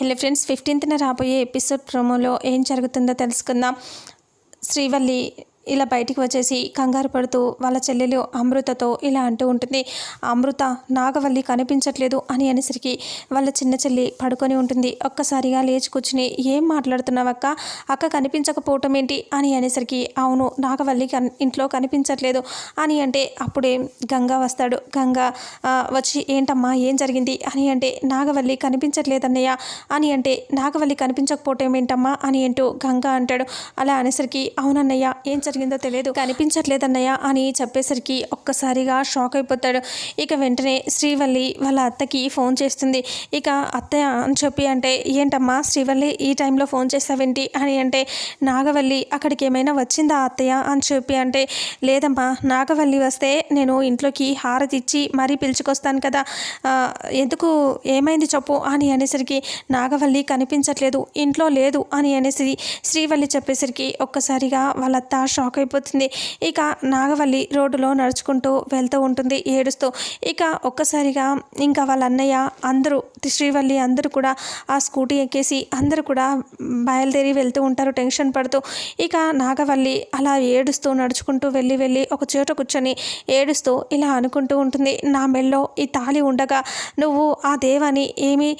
Hello friends ఫిఫ్టీన్త్న రాబోయే episode ప్రోమోలో ఏం జరుగుతుందో తెలుసుకుందాం. శ్రీవల్లి ఇలా బయటికి వచ్చేసి కంగారు పడుతూ వాళ్ళ చెల్లెలు అమృతతో ఇలా అంటూ ఉంటుంది అమృత నాగవల్లి కనిపించట్లేదు అని అనేసరికి వాళ్ళ చిన్న చెల్లి పడుకొని ఉంటుంది. ఒక్కసారిగా లేచి కూర్చుని ఏం మాట్లాడుతున్నావు అక్క? అక్క కనిపించకపోవటం ఏంటి? అని అనేసరికి అవును నాగవల్లి కన్ ఇంట్లో కనిపించట్లేదు అని అంటే అప్పుడే గంగా వస్తాడు. గంగా వచ్చి ఏంటమ్మా ఏం జరిగింది? అని అంటే నాగవల్లి కనిపించట్లేదన్నయ్య అని అంటే నాగవల్లి కనిపించకపోవటం ఏంటమ్మా? అని అంటూ గంగా అంటాడు. అలా అనేసరికి అవునన్నయ్య ఏం జరిగింది? జరిగిందో తెలియదు. కనిపించట్లేదన్నయ్య అని చెప్పేసరికి ఒక్కసారిగా షాక్ అయిపోతాడు. ఇక వెంటనే శ్రీవల్లి వాళ్ళ అత్తకి ఫోన్ చేస్తుంది. ఇక అత్తయ్య అని చెప్పి అంటే ఏంటమ్మా శ్రీవల్లి ఈ టైంలో ఫోన్ చేస్తావేంటి? అని అంటే నాగవల్లి అక్కడికి ఏమైనా వచ్చిందా అత్తయ్య? అని చెప్పి అంటే లేదమ్మా నాగవల్లి వస్తే నేను ఇంట్లోకి హారతి ఇచ్చి మరీ పిలుచుకొస్తాను కదా. ఎందుకు? ఏమైంది చెప్పు? అని అనేసరికి నాగవల్లి కనిపించట్లేదు ఇంట్లో లేదు అని అనేసి శ్రీవల్లి చెప్పేసరికి ఒక్కసారిగా వాళ్ళ అత్త షాక్ షాక్ అయిపోతుంది. ఇక నాగవల్లి రోడ్డులో నడుచుకుంటూ వెళ్తూ ఉంటుంది ఏడుస్తూ. ఇక ఒక్కసారిగా ఇంకా వాళ్ళ అన్నయ్య అందరూ శ్రీవల్లి అందరూ కూడా ఆ స్కూటీ ఎక్కేసి అందరూ కూడా బయలుదేరి వెళ్తూ ఉంటారు టెన్షన్ పడుతూ. ఇక నాగవల్లి అలా ఏడుస్తూ నడుచుకుంటూ వెళ్ళి వెళ్ళి ఒక చోట కూర్చొని ఏడుస్తూ ఇలా అనుకుంటూ ఉంటుంది. నా మెల్లో ఈ తాళి ఉండగా నువ్వు ఆ దేవని ఏమి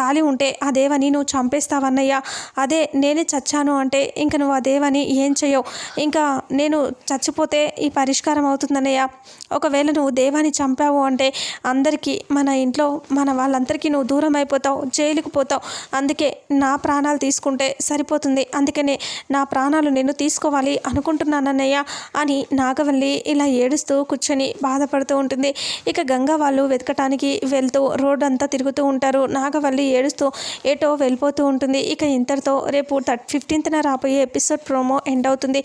తాళి ఉంటే ఆ దేవని నువ్వు చంపేస్తావన్నయ్యా. అదే నేనే చచ్చాను అంటే ఇంక నువ్వు ఆ దేవని ఏం చేయవు. ఇంకా నేను చచ్చిపోతే ఈ పరిష్కారం అవుతుందన్నయ్య. ఒకవేళ నువ్వు దేవాన్ని చంపావు అంటే అందరికీ మన ఇంట్లో మన వాళ్ళందరికీ నువ్వు దూరం అయిపోతావు జైలుకు పోతావు. అందుకే నా ప్రాణాలు తీసుకుంటే సరిపోతుంది. అందుకనే నా ప్రాణాలు నేను తీసుకోవాలి అనుకుంటున్నానన్నయ్య అని నాగవల్లి ఇలా ఏడుస్తూ కూర్చొని బాధపడుతూ ఉంటుంది. ఇక గంగా వాళ్ళు వెతకటానికి వెళ్తూ రోడ్ అంతా తిరుగుతూ ఉంటారు. నాగవల్లి ఏడుస్తూ ఏటో వెళ్ళిపోతూ ఉంటుంది. ఇక ఇంతటితో రేపు థర్ట్ ఫిఫ్టీన్త్న రాబోయే ఎపిసోడ్ ప్రోమో ఎండ్ అవుతుంది.